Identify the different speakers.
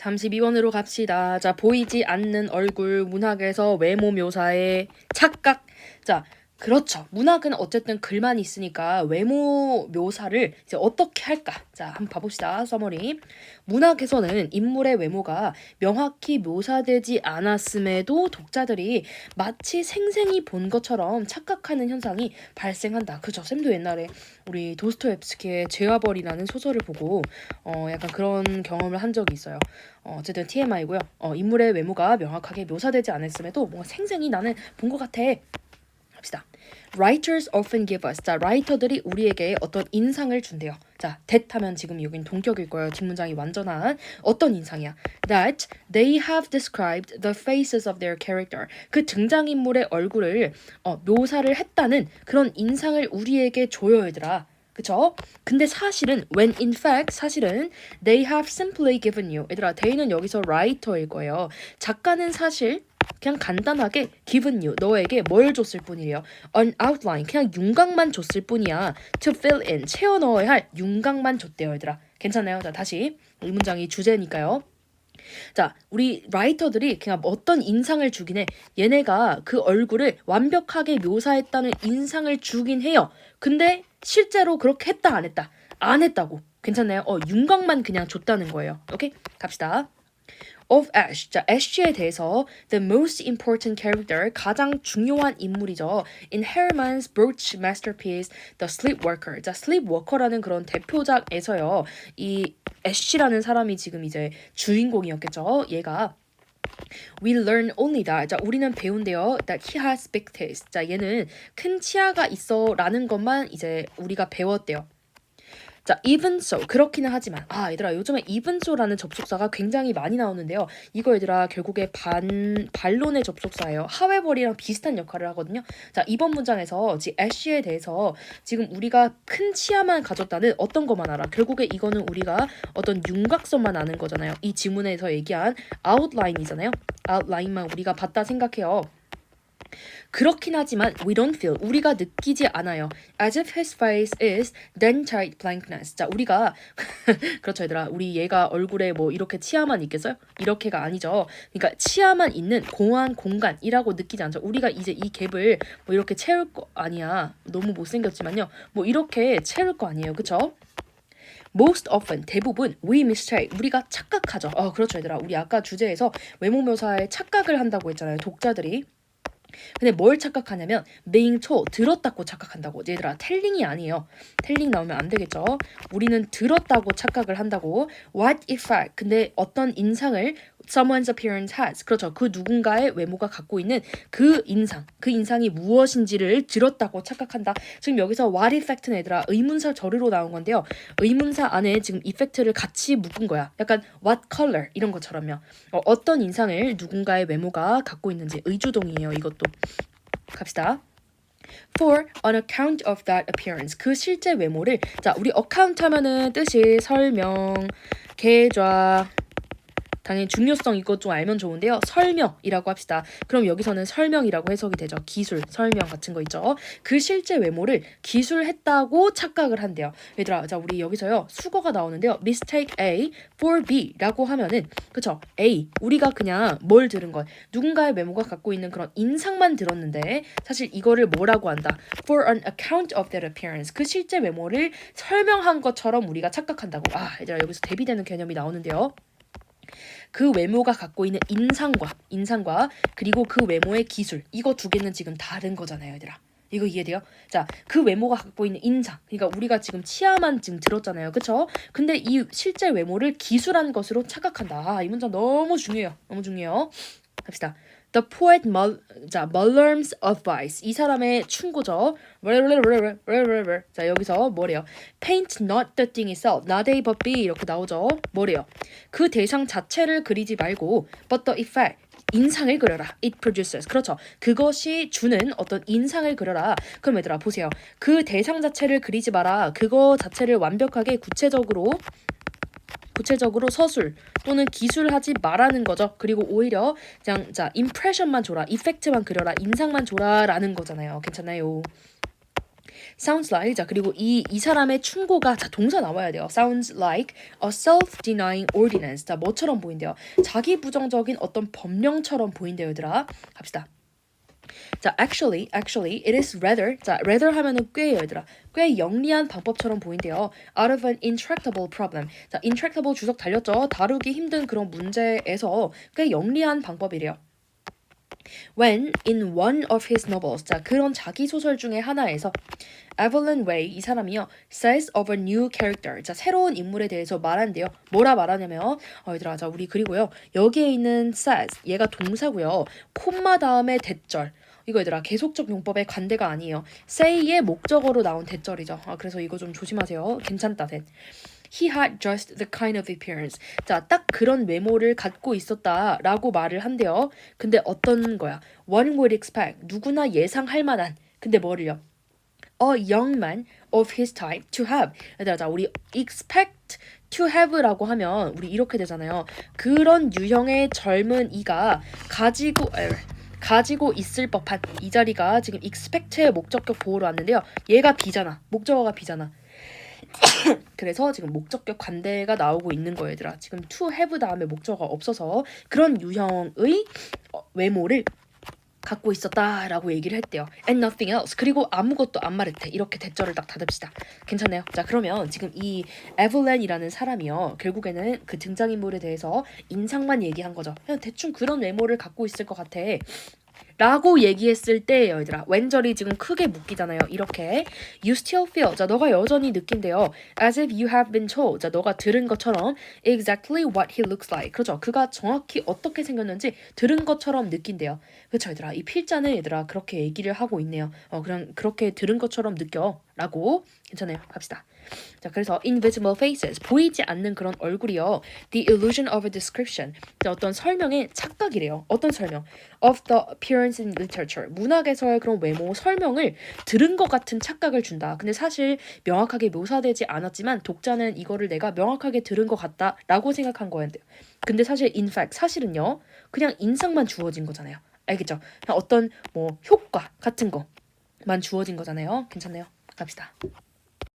Speaker 1: 32번으로 갑시다. 자, 보이지 않는 얼굴, 문학에서 외모 묘사의 착각. 자, 그렇죠. 문학은 어쨌든 글만 있으니까 외모 묘사를 이제 어떻게 할까? 자, 한번 봐봅시다. 서머리. 문학에서는 인물의 외모가 명확히 묘사되지 않았음에도 독자들이 마치 생생히 본 것처럼 착각하는 현상이 발생한다. 그죠? 쌤도 옛날에 우리 도스토옙스키의 죄와 벌이라는 소설을 보고 어 약간 그런 경험을 한 적이 있어요. 어, 어쨌든 TMI고요. 어, 인물의 외모가 명확하게 묘사되지 않았음에도 뭔가 생생히 나는 본 것 같아. 합시다. Writers often give us. 자, 라이터들이 우리에게 어떤 인상을 준대요. 자, that 하면 지금 여긴 동격일 거예요. 뒷문장이 완전한 어떤 인상이야? That they have described the faces of their character. 그 등장인물의 얼굴을 어, 묘사를 했다는 그런 인상을 우리에게 줘요, 얘들아. 그쵸? 근데 사실은 when in fact 사실은 they have simply given you 얘들아 they는 여기서 writer일 거예요 작가는 사실 그냥 간단하게 given you 너에게 뭘 줬을 뿐이에요 an outline 그냥 윤곽만 줬을 뿐이야 to fill in 채워 넣어야 할 윤곽만 줬대요 얘들아 괜찮아요 자 다시 이 문장이 주제니까요 자, 우리 라이터들이 그냥 어떤 인상을 주긴 해. 얘네가 그 얼굴을 완벽하게 묘사했다는 인상을 주긴 해요. 근데 실제로 그렇게 했다 안 했다? 안 했다고. 괜찮나요? 어, 윤곽만 그냥 줬다는 거예요. 오케이? 갑시다. Of Ash. 자, Ash에 대해서 the most important character, 가장 중요한 인물이죠. In Herman's Brooch masterpiece, The Sleepwalker. 자, Sleepwalker라는 그런 대표작에서요. 이 애쉬라는 사람이 지금 이제 주인공이었겠죠. 얘가 We learn only that. 자, 우리는 배운대요. That he has big teeth. 자, 얘는 큰 치아가 있어라는 것만 이제 우리가 배웠대요. 자, even so. 그렇기는 하지만. 아, 얘들아, 요즘에 even so라는 접속사가 굉장히 많이 나오는데요. 이거 얘들아, 결국에 반, 반론의 접속사예요. however이랑 비슷한 역할을 하거든요. 자, 이번 문장에서 지 애쉬에 대해서 지금 우리가 큰 치아만 가졌다는 어떤 것만 알아. 결국에 이거는 우리가 어떤 윤곽선만 아는 거잖아요. 이 지문에서 얘기한 outline이잖아요. outline만 우리가 봤다 생각해요. 그렇긴 하지만 we don't feel 우리가 느끼지 않아요. As if his face is dentate blankness. 자, 우리가 그렇죠, 얘들아. 우리 얘가 얼굴에 뭐 이렇게 치아만 있겠어요? 이렇게가 아니죠. 그러니까 치아만 있는 공한 공간이라고 느끼지 않죠. 우리가 이제 이 갭을 뭐 이렇게 채울 거 아니야. 너무 못생겼지만요. 뭐 이렇게 채울 거 아니에요. 그쵸? most often 대부분 we mistake 우리가 착각하죠. 어, 그렇죠, 얘들아. 우리 아까 주제에서 외모 묘사에 착각을 한다고 했잖아요. 독자들이. 근데 뭘 착각하냐면 being told 들었다고 착각한다고. 얘들아 텔링이 아니에요. 텔링 나오면 안 되겠죠? 우리는 들었다고 착각을 한다고. What effect 근데 어떤 인상을 someone's appearance has. 그렇죠. 그 누군가의 외모가 갖고 있는 그 인상 그 인상이 무엇인지를 들었다고 착각한다. 지금 여기서 what effect는 얘들아 의문사 절으로 나온 건데요. 의문사 안에 지금 effect를 같이 묶은 거야. 약간 what color 이런 것처럼요. 어, 어떤 인상을 누군가의 외모가 갖고 있는지 의주동이에요 이것도. 갑시다. For on account of that appearance. 그 실제 외모를 자 우리 account 하면은 뜻이 설명, 계좌 당연히 중요성 이것 좀 알면 좋은데요. 설명이라고 합시다. 그럼 여기서는 설명이라고 해석이 되죠. 기술, 설명 같은 거 있죠. 그 실제 외모를 기술했다고 착각을 한대요. 얘들아, 자 우리 여기서요 수거가 나오는데요. Mistake A for B라고 하면은 그쵸? A 우리가 그냥 뭘 들은 건 누군가의 외모가 갖고 있는 그런 인상만 들었는데 사실 이거를 뭐라고 한다? For an account of their appearance 그 실제 외모를 설명한 것처럼 우리가 착각한다고. 아, 얘들아 여기서 대비되는 개념이 나오는데요. 그 외모가 갖고 있는 인상과 인상과 그리고 그 외모의 기술 이거 두 개는 지금 다른 거잖아요, 얘들아. 이거 이해돼요? 자, 그 외모가 갖고 있는 인상. 그러니까 우리가 지금 치아만 지금 들었잖아요. 그쵸? 근데 이 실제 외모를 기술한 것으로 착각한다. 아, 이 문장 너무 중요해요. 너무 중요해요. 갑시다. The poet Mul, 자, Mallarm's advice. 이 사람의 충고죠. 자, 여기서 뭐래요? Paint not the thing itself. Not A but B 이렇게 나오죠. 뭐래요? 그 대상 자체를 그리지 말고 but the effect. 인상을 그려라. It produces. 그렇죠. 그것이 주는 어떤 인상을 그려라. 그럼 얘들아 보세요. 그 대상 자체를 그리지 마라. 그거 자체를 완벽하게 구체적으로 구체적으로 서술 또는 기술하지 말라는 거죠. 그리고 오히려 그냥 자 임프레션만 줘라, 이펙트만 그려라, 인상만 줘라라는 거잖아요. 괜찮나요? sounds like 자 그리고 이 이 사람의 충고가 자 동사 나와야 돼요. sounds like a self-denying ordinance. 자 뭐처럼 보인대요? 자기 부정적인 어떤 법령처럼 보인대요, 얘들아. 갑시다. 자, actually, actually, it is rather. 자, rather 하면은 꽤예요, 얘들아. 꽤 영리한 방법처럼 보인대요. Out of an intractable problem. 자, intractable 주석 달렸죠. 다루기 힘든 그런 문제에서 꽤 영리한 방법이래요. When in one of his novels, 자 그런 자기 소설 중에 하나에서 Evelyn Way 이 사람이요 says of a new character, 자 새로운 인물에 대해서 말한대요. 뭐라 말하냐면, 어, 얘들아, 자 우리 그리고요 여기에 있는 says 얘가 동사고요, 콤마 다음에 대절. 이거 얘들아 계속적 용법의 관대가 아니에요. say의 목적어로 나온 대절이죠. 아, 그래서 이거 좀 조심하세요. 괜찮다, 된. He had just the kind of appearance. 자, 딱 그런 외모를 갖고 있었다라고 말을 한대요. 근데 어떤 거야? One would expect. 누구나 예상할 만한. 근데 뭐를요? A young man of his type to have. 얘들아, 자, 우리 expect to have라고 하면 우리 이렇게 되잖아요. 그런 유형의 젊은 이가 가지고 에, 가지고 있을 법한 이 자리가 지금 expect의 목적격 보호로 왔는데요. 얘가 비잖아. 목적어가 비잖아. 그래서 지금 목적격 관대가 나오고 있는 거예요, 얘들아. 지금 to have 다음에 목적어가 없어서 그런 유형의 어, 외모를 갖고 있었다라고 얘기를 했대요. And nothing else. 그리고 아무것도 안 말했대. 이렇게 대절을 딱 닫읍시다. 괜찮아요? 자, 그러면 지금 이 에블렌이라는 사람이요. 결국에는 그 등장인물에 대해서 인상만 얘기한 거죠. 그냥 대충 그런 외모를 갖고 있을 것 같아. 라고 얘기했을 때예요, 얘들아. 왼절이 지금 크게 묶이잖아요. 이렇게. You still feel. 자, 너가 여전히 느낀대요. As if you have been told. 자, 너가 들은 것처럼 exactly what he looks like. 그렇죠. 그가 정확히 어떻게 생겼는지 들은 것처럼 느낀대요. 그렇죠, 얘들아. 이 필자는 얘들아 그렇게 얘기를 하고 있네요. 어, 그냥 그렇게 들은 것처럼 느껴. 라고 괜찮아요. 갑시다. 자, 그래서 invisible faces 보이지 않는 그런 얼굴이요. The illusion of a description. 자, 어떤 설명의 착각이래요. 어떤 설명? Of the appearance in literature. 문학에서의 그런 외모 설명을 들은 것 같은 착각을 준다. 근데 사실 명확하게 묘사되지 않았지만 독자는 이거를 내가 명확하게 들은 것 같다라고 생각한 거였는데. 근데 사실 in fact 사실은요. 그냥 인상만 주어진 거잖아요. 알겠죠? 그냥 어떤 뭐 효과 같은 거만 주어진 거잖아요. 괜찮네요. 갑시다.